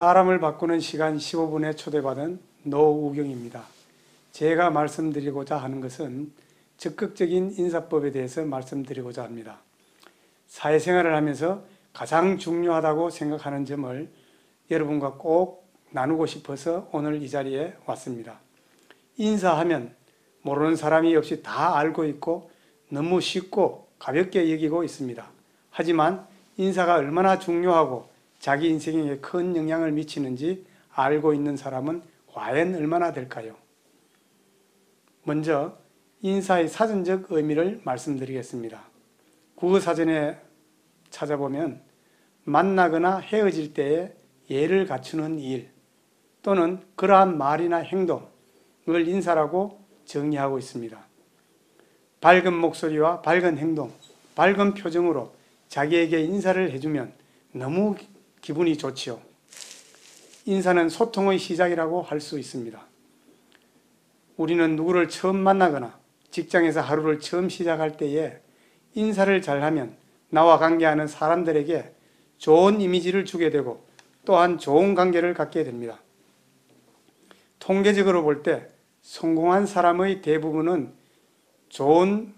사람을 바꾸는 시간 15분에 초대받은 노우경입니다. 제가 말씀드리고자 하는 것은 적극적인 인사법에 대해서 말씀드리고자 합니다. 사회생활을 하면서 가장 중요하다고 생각하는 점을 여러분과 꼭 나누고 싶어서 오늘 이 자리에 왔습니다. 인사하면 모르는 사람이 없이 다 알고 있고 너무 쉽고 가볍게 여기고 있습니다. 하지만 인사가 얼마나 중요하고 자기 인생에 큰 영향을 미치는지 알고 있는 사람은 과연 얼마나 될까요? 먼저 인사의 사전적 의미를 말씀드리겠습니다. 국어사전에 찾아보면 만나거나 헤어질 때에 예를 갖추는 일 또는 그러한 말이나 행동을 인사라고 정의하고 있습니다. 밝은 목소리와 밝은 행동, 밝은 표정으로 자기에게 인사를 해주면 너무 기분이 좋지요. 인사는 소통의 시작이라고 할 수 있습니다. 우리는 누구를 처음 만나거나 직장에서 하루를 처음 시작할 때에 인사를 잘하면 나와 관계하는 사람들에게 좋은 이미지를 주게 되고 또한 좋은 관계를 갖게 됩니다. 통계적으로 볼 때 성공한 사람의 대부분은 좋은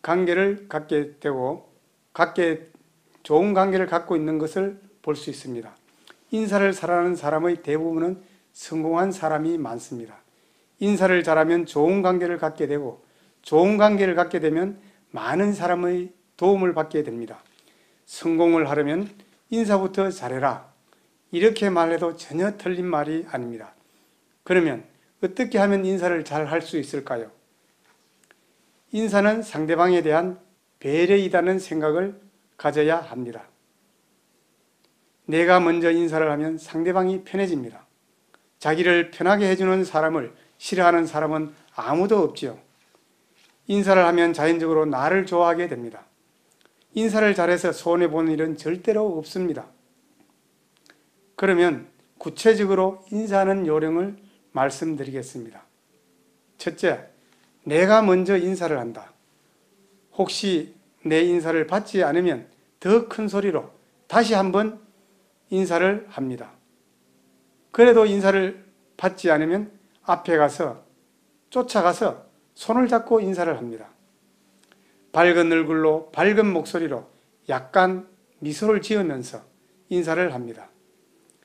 관계를 갖게 되고 갖게 좋은 관계를 갖고 있는 것을 볼 수 있습니다. 인사를 잘하는 사람의 대부분은 성공한 사람이 많습니다. 인사를 잘하면 좋은 관계를 갖게 되고 좋은 관계를 갖게 되면 많은 사람의 도움을 받게 됩니다. 성공을 하려면 인사부터 잘해라. 이렇게 말해도 전혀 틀린 말이 아닙니다. 그러면 어떻게 하면 인사를 잘 할 수 있을까요? 인사는 상대방에 대한 배려이다는 생각을 가져야 합니다. 내가 먼저 인사를 하면 상대방이 편해집니다. 자기를 편하게 해주는 사람을 싫어하는 사람은 아무도 없지요. 인사를 하면 자연적으로 나를 좋아하게 됩니다. 인사를 잘해서 손해보는 일은 절대로 없습니다. 그러면 구체적으로 인사하는 요령을 말씀드리겠습니다. 첫째, 내가 먼저 인사를 한다. 혹시 내 인사를 받지 않으면 더 큰 소리로 다시 한번 인사를 합니다. 그래도 인사를 받지 않으면 앞에 가서 쫓아가서 손을 잡고 인사를 합니다. 밝은 얼굴로 밝은 목소리로 약간 미소를 지으면서 인사를 합니다.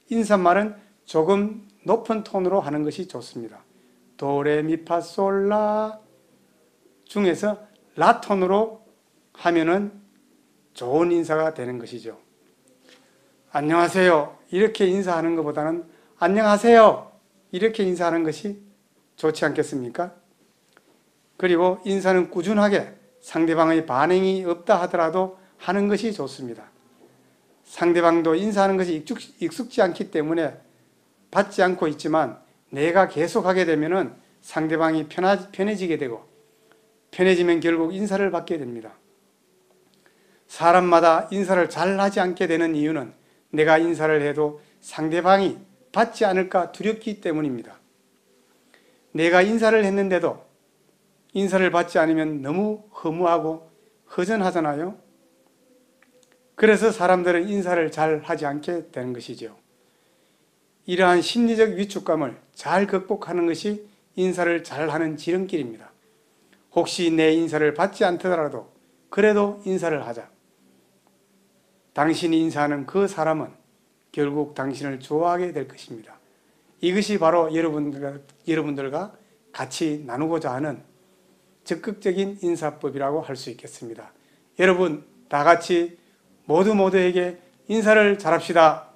인사말은 조금 높은 톤으로 하는 것이 좋습니다. 도레미파솔라 중에서 라 톤으로 하면은 좋은 인사가 되는 것이죠. 안녕하세요. 이렇게 인사하는 것보다는 안녕하세요. 이렇게 인사하는 것이 좋지 않겠습니까? 그리고 인사는 꾸준하게 상대방의 반응이 없다 하더라도 하는 것이 좋습니다. 상대방도 인사하는 것이 익숙, 지 않기 때문에 받지 않고 있지만 내가 계속하게 되면 상대방이 편하, 편해지게 되고 편해지면 결국 인사를 받게 됩니다. 사람마다 인사를 잘 하지 않게 되는 이유는 내가 인사를 해도 상대방이 받지 않을까 두렵기 때문입니다. 내가 인사를 했는데도 인사를 받지 않으면 너무 허무하고 허전하잖아요. 그래서 사람들은 인사를 잘 하지 않게 되는 것이죠. 이러한 심리적 위축감을 잘 극복하는 것이 인사를 잘 하는 지름길입니다. 혹시 내 인사를 받지 않더라도 그래도 인사를 하자. 당신이 인사하는 그 사람은 결국 당신을 좋아하게 될 것입니다. 이것이 바로 여러분들과, 여러분들과 같이 나누고자 하는 적극적인 인사법이라고 할 수 있겠습니다. 여러분 다 같이 모두 모두에게 인사를 잘합시다.